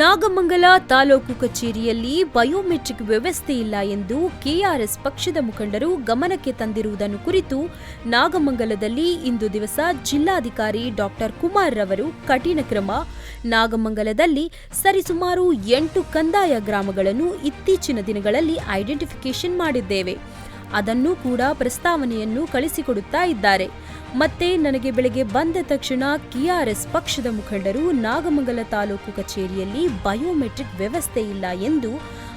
ನಾಗಮಂಗಲ ತಾಲೂಕು ಕಚೇರಿಯಲ್ಲಿ ಬಯೋಮೆಟ್ರಿಕ್ ವ್ಯವಸ್ಥೆ ಇಲ್ಲ ಎಂದು ಕೆಆರ್ಎಸ್ ಪಕ್ಷದ ಮುಖಂಡರು ಗಮನಕ್ಕೆ ತಂದಿರುವುದನ್ನು ಕುರಿತು ನಾಗಮಂಗಲದಲ್ಲಿ ಇಂದು ದಿವಸ ಜಿಲ್ಲಾಧಿಕಾರಿ ಡಾಕ್ಟರ್ ಕುಮಾರ್ ರವರು ಕಠಿಣ ಕ್ರಮ. ನಾಗಮಂಗಲದಲ್ಲಿ ಸರಿಸುಮಾರು ಎಂಟು ಕಂದಾಯ ಗ್ರಾಮಗಳನ್ನು ಇತ್ತೀಚಿನ ದಿನಗಳಲ್ಲಿ ಐಡೆಂಟಿಫಿಕೇಶನ್ ಮಾಡಿದ್ದೇವೆ. ಅದನ್ನು ಕೂಡ ಪ್ರಸ್ತಾವನೆಯನ್ನು ಕಳಿಸಿಕೊಡುತ್ತಾ ಇದ್ದಾರೆ. ಮತ್ತೆ ನನಗೆ ಬೆಳಗ್ಗೆ ಬಂದ ತಕ್ಷಣ ಕೆಆರ್ಎಸ್ ಪಕ್ಷದ ಮುಖಂಡರು ನಾಗಮಂಗಲ ತಾಲೂಕು ಕಚೇರಿಯಲ್ಲಿ ಬಯೋಮೆಟ್ರಿಕ್ ವ್ಯವಸ್ಥೆ ಇಲ್ಲ ಎಂದು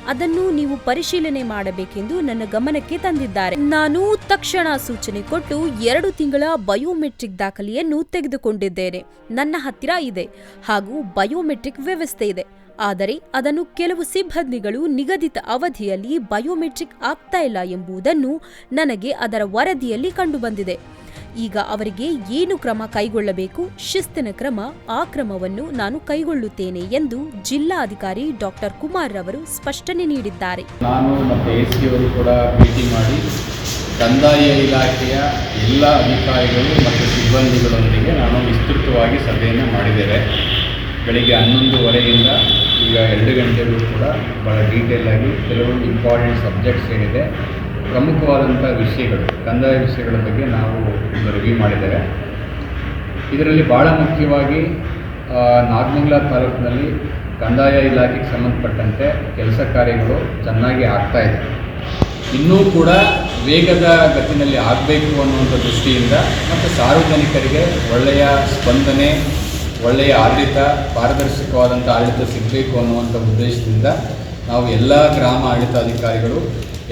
ಅದನ್ನು ನೀವು ಪರಿಶೀಲನೆ ಮಾಡಬೇಕೆಂದು ನನ್ನ ಗಮನಕ್ಕೆ ತಂದಿದ್ದಾರೆ. ನಾನು ತಕ್ಷಣ ಸೂಚನೆ ಕೊಟ್ಟು ಎರಡು ತಿಂಗಳ ಬಯೋಮೆಟ್ರಿಕ್ ದಾಖಲೆಯನ್ನು ತೆಗೆದುಕೊಂಡಿದ್ದೇನೆ. ನನ್ನ ಹತ್ತಿರ ಇದೆ ಹಾಗೂ ಬಯೋಮೆಟ್ರಿಕ್ ವ್ಯವಸ್ಥೆ ಇದೆ. ಆದರೆ ಅದನ್ನು ಕೆಲವು ಸಿಬ್ಬಂದಿಗಳು ನಿಗದಿತ ಅವಧಿಯಲ್ಲಿ ಬಯೋಮೆಟ್ರಿಕ್ ಆಗ್ತಾ ಇಲ್ಲ ಎಂಬುದನ್ನು ನನಗೆ ಅದರ ವರದಿಯಲ್ಲಿ ಕಂಡುಬಂದಿದೆ. ಈಗ ಅವರಿಗೆ ಏನು ಕ್ರಮ ಕೈಗೊಳ್ಳಬೇಕು, ಶಿಸ್ತಿನ ಕ್ರಮ, ಆ ಕ್ರಮವನ್ನು ನಾನು ಕೈಗೊಳ್ಳುತ್ತೇನೆ ಎಂದು ಜಿಲ್ಲಾಧಿಕಾರಿ ಡಾಕ್ಟರ್ ಕುಮಾರ್ ಅವರು ಸ್ಪಷ್ಟನೆ ನೀಡಿದ್ದಾರೆ. ನಾನು ಮತ್ತು ಎಸ್ ಕೂಡ ಭೇಟಿ ಮಾಡಿ ಕಂದಾಯ ಇಲಾಖೆಯ ಎಲ್ಲ ಅಧಿಕಾರಿಗಳು ಮತ್ತು ಸಿಬ್ಬಂದಿಗಳೊಂದಿಗೆ ನಾನು ವಿಸ್ತೃತವಾಗಿ ಸಭೆಯನ್ನು ಮಾಡಿದ್ದೇವೆ. ಬೆಳಿಗ್ಗೆ ಹನ್ನೊಂದುವರೆಯಿಂದ ಈಗ ಎರಡು ಗಂಟೆಗೂ ಕೂಡ ಭಾಳ ಡೀಟೇಲ್ ಆಗಿ ಕೆಲವೊಂದು ಇಂಪಾರ್ಟೆಂಟ್ ಸಬ್ಜೆಕ್ಟ್ಸ್ ಏನಿದೆ ಪ್ರಮುಖವಾದಂಥ ವಿಷಯಗಳು, ಕಂದಾಯ ವಿಷಯಗಳ ಬಗ್ಗೆ ನಾವು ಒಂದು ರಿವ್ಯೂ ಮಾಡಿದ್ದೇವೆ. ಇದರಲ್ಲಿ ಭಾಳ ಮುಖ್ಯವಾಗಿ ನಾಗಮಂಗಲ ತಾಲೂಕಿನಲ್ಲಿ ಕಂದಾಯ ಇಲಾಖೆಗೆ ಸಂಬಂಧಪಟ್ಟಂತೆ ಕೆಲಸ ಕಾರ್ಯಗಳು ಚೆನ್ನಾಗಿ ಆಗ್ತಾ ಇದೆ. ಇನ್ನೂ ಕೂಡ ವೇಗದ ಗತಿನಲ್ಲಿ ಆಗಬೇಕು ಅನ್ನುವಂಥ ದೃಷ್ಟಿಯಿಂದ ಮತ್ತು ಸಾರ್ವಜನಿಕರಿಗೆ ಒಳ್ಳೆಯ ಸ್ಪಂದನೆ, ಒಳ್ಳೆಯ ಆಡಳಿತ, ಪಾರದರ್ಶಕವಾದಂಥ ಆಡಳಿತ ಸಿಗಬೇಕು ಅನ್ನುವಂಥ ಉದ್ದೇಶದಿಂದ ನಾವು ಎಲ್ಲ ಗ್ರಾಮ ಆಡಳಿತಾಧಿಕಾರಿಗಳು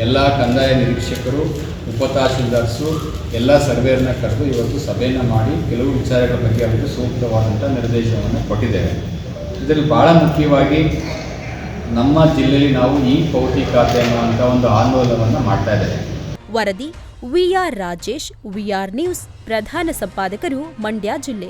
ಎಲ್ಲ ಕಂದಾಯ ನಿರೀಕ್ಷಕರು, ಉಪತಹಶೀಲ್ದಾರ್ಸು, ಎಲ್ಲ ಸರ್ವೇಯರ್ನ ಕರೆದು ಇವತ್ತು ಸಭೆಯನ್ನು ಮಾಡಿ ಕೆಲವು ವಿಚಾರಗಳ ಬಗ್ಗೆ ಅವರಿಗೆ ಸೂಕ್ತವಾದಂಥ ನಿರ್ದೇಶನವನ್ನು ಕೊಟ್ಟಿದ್ದೇವೆ. ಇದರಲ್ಲಿ ಭಾಳ ಮುಖ್ಯವಾಗಿ ನಮ್ಮ ಜಿಲ್ಲೆಯಲ್ಲಿ ನಾವು ಈ ಪೌತಿ ಖಾತೆ ಅನ್ನುವಂಥ ಒಂದು ಆಂದೋಲನವನ್ನು ಮಾಡ್ತಾ ಇದ್ದೇವೆ. ವರದಿ ವಿಆರ್ ರಾಜೇಶ್ ವಿಆರ್ ನ್ಯೂಸ್, ಪ್ರಧಾನ ಸಂಪಾದಕರು ಮಂಡ್ಯ ಜಿಲ್ಲೆ.